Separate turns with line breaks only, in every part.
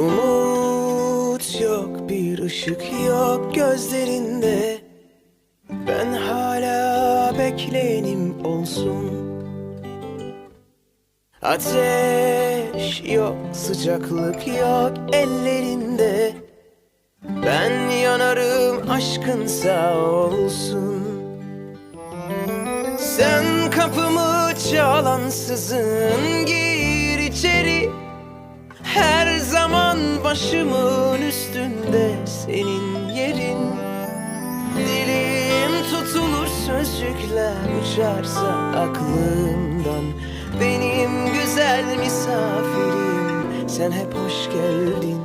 Umut yok bir ışık yok gözlerinde. Ben hala bekleyenim olsun. Ateş yok sıcaklık yok ellerinde. Ben yanarım aşkın sağ olsun. Sen kapımı çalansızın gir başımın üstünde senin yerin. Dilim tutulur sözcükler uçarsa aklımdan. Benim güzel misafirim sen hep hoş geldin.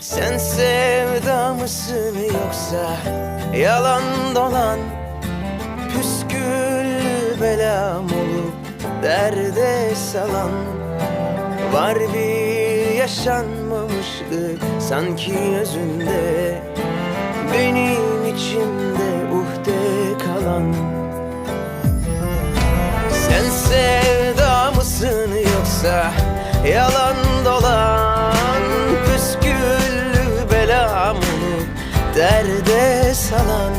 Sen sevda mısın yoksa yalan dolan? Püsküllü belam olup derde salan. Var bir yaşanmamışlık sanki özünde. Benim içimde uhde kalan. Sen sevda mısın yoksa yalan dolan? Püsküllü belam olup derde salan.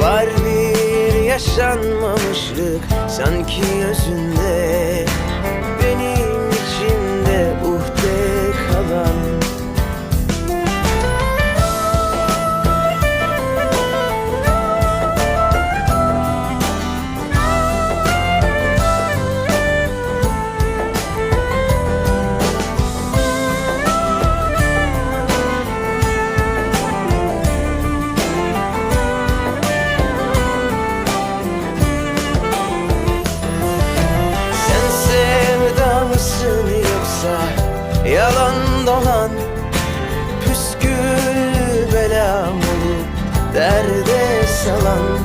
Var bir yaşanmamışlık sanki özünde derde salan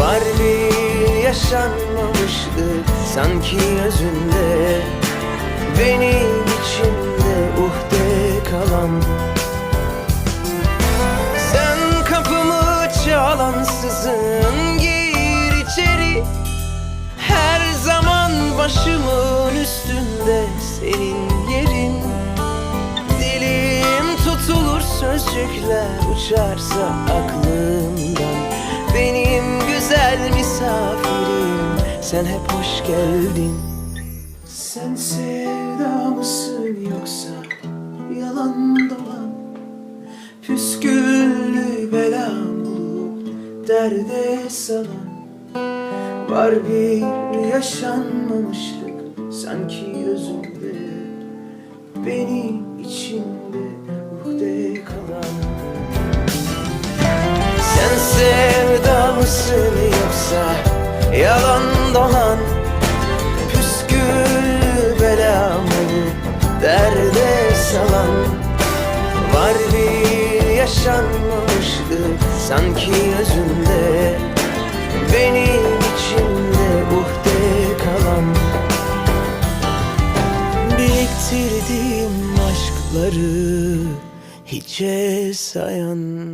Var bir yaşanmamışlık sanki özünde? Benim içimde uhde kalan Sen kapımı çalansızın gir içeri. Her zaman başımın üstünde senin tutulur sözcükler uçarsa aklımdan. Benim güzel misafirim sen hep hoş geldin. Sen sevda mısın yoksa yalan dolan? Püsküllü belam bulup derde salan? Var bir yaşanmamışlık sanki özünde Benim Sen sevda mısın yoksa yalan dolan Püskül belam olup derde salan? Var bir yaşanmamışlık sanki özünde benim içimde uhde kalan. Biriktirdiğim aşkları hiçe sayan